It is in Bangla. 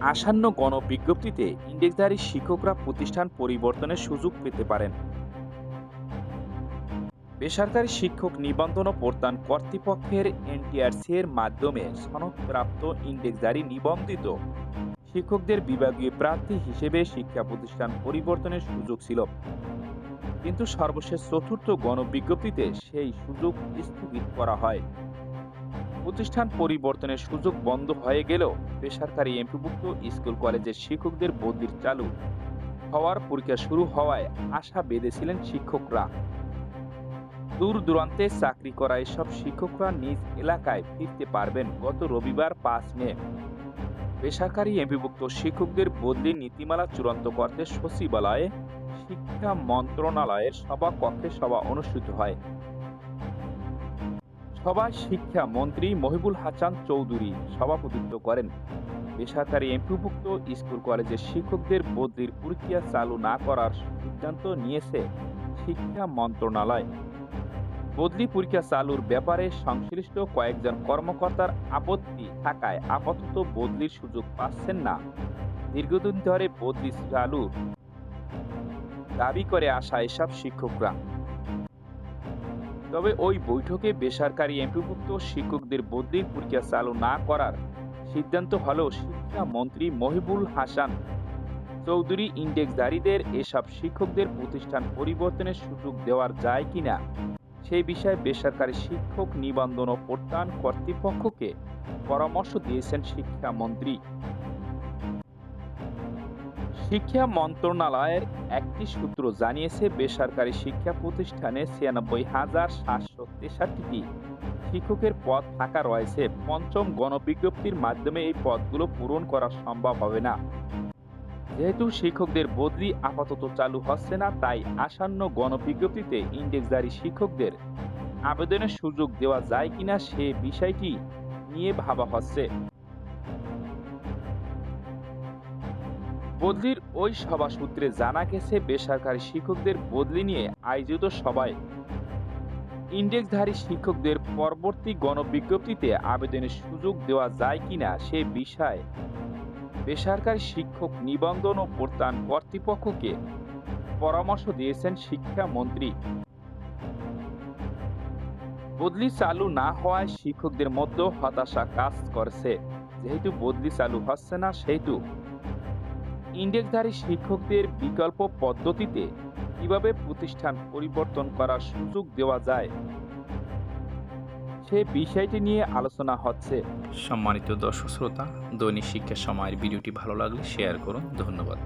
আসন্ন গণবিজ্ঞপ্তিতে ইন্ডেক্সধারী শিক্ষকরা প্রতিষ্ঠান পরিবর্তনের সুযোগ পেতে পারেন। বেসরকারি শিক্ষক নিবন্ধন ও প্রত্যান কর্তৃপক্ষের এনটিআরসি এর মাধ্যমে সনদপ্রাপ্ত ইন্ডেক্সধারী নিবন্ধিত শিক্ষকদের বিভাগীয় প্রার্থী হিসেবে শিক্ষা প্রতিষ্ঠান পরিবর্তনের সুযোগ ছিল। কিন্তু সর্বশেষ চতুর্থ গণবিজ্ঞপ্তিতে সেই সুযোগ স্থগিত করা হয়। প্রতিষ্ঠান পরিবর্তনের সুযোগ বন্ধ হয়ে গেলেও বেসরকারি এমপিভুক্ত স্কুল কলেজের শিক্ষকদের বদলির চালু হওয়ার পরীক্ষা শুরু হওয়ায় আশা বেঁধেছিলেন শিক্ষকরা। দূর দূরান্তে চাকরি করা এসব শিক্ষকরা নিজ এলাকায় ফিরতে পারবেন গত রবিবার পাঁচ মে। বেসরকারি এমপিভুক্ত শিক্ষকদের বদলি নীতিমালা চূড়ান্ত করতে সচিবালয়ে শিক্ষা মন্ত্রণালয়ের সভা কক্ষে সভা অনুষ্ঠিত হয়। সভায় শিক্ষা মন্ত্রী মহিবুল হাসান চৌধুরী সভাপতিত্ব করেন। বেসরকারি এমপিভুক্ত স্কুল কলেজের শিক্ষকদের বদলির প্রক্রিয়া চালু না করার সিদ্ধান্ত নিয়েছে শিক্ষা মন্ত্রণালয়। বদলি পরীক্ষা চালুর ব্যাপারে সংশ্লিষ্ট কয়েকজন কর্মকর্তার আপত্তি থাকায় আপাতত বদলির সুযোগ পাচ্ছেন না। দীর্ঘদিন ধরে বদলি চালুর দাবি করে আসা এসব শিক্ষকরা। তবে ওই বৈঠকে বেসরকারি এমপিভুক্ত শিক্ষকদের বদলির পরীক্ষা চালু না করার সিদ্ধান্ত হলেও শিক্ষামন্ত্রী মহিবুল হাসান। চৌধুরী ইন্ডেক্সধারীদের এসব শিক্ষকদের প্রতিষ্ঠান পরিবর্তনের সুযোগ দেওয়ার যায় কিনা সেই বিষয়ে বেসরকারি শিক্ষক নিবন্ধন ও প্রত্যান কর্তৃপক্ষকে পরামর্শ দিয়েছেন শিক্ষামন্ত্রী শিক্ষা মন্ত্রণালয়ের একটি সূত্র জানিয়েছে, বেসরকারি শিক্ষা প্রতিষ্ঠানে ছিয়ানব্বই হাজার সাতশো তেষট্টিটি শিক্ষকের পদ ফাঁকা রয়েছে। পঞ্চম গণবিজ্ঞপ্তির মাধ্যমে এই পদগুলো পূরণ করা সম্ভব হবে না। যেহেতু শিক্ষকদের বদলি আপাতত চালু হচ্ছে না, তাই আসন্ন গণবিজ্ঞপ্তিতে ইন্ডেক্সধারী শিক্ষকদের আবেদনের সুযোগ দেওয়া যায় কিনা সে বিষয়টি নিয়ে ভাবা হচ্ছে। বদলির ওই সভা সূত্রে জানা গেছে, বেসরকারি শিক্ষকদের বদলি নিয়ে আয়োজিত সভায় ইন্ডেক্সধারী শিক্ষকদের পরবর্তী গণবিজ্ঞপ্তিতে আবেদনের সুযোগ দেওয়া যায় কিনা সে বিষয়ে বেসরকারি শিক্ষক নিবন্ধন ও প্রত্যান কর্তৃপক্ষকে পরামর্শ দিয়েছেন শিক্ষামন্ত্রী বদলি চালু না হওয়ায় শিক্ষকদের মধ্যে হতাশা কাজ করছে। যেহেতু বদলি চালু হচ্ছে না, সেহেতু ইন্ডেক্সধারী শিক্ষকদের বিকল্প পদ্ধতিতে কীভাবে প্রতিষ্ঠান পরিবর্তন করার সুযোগ দেওয়া যায়? সে বিষয়টি নিয়ে আলোচনা হচ্ছে। সম্মানিত দর্শক শ্রোতা, দৈনিক শিক্ষা সময়ের ভিডিওটি ভালো লাগলে শেয়ার করুন। ধন্যবাদ।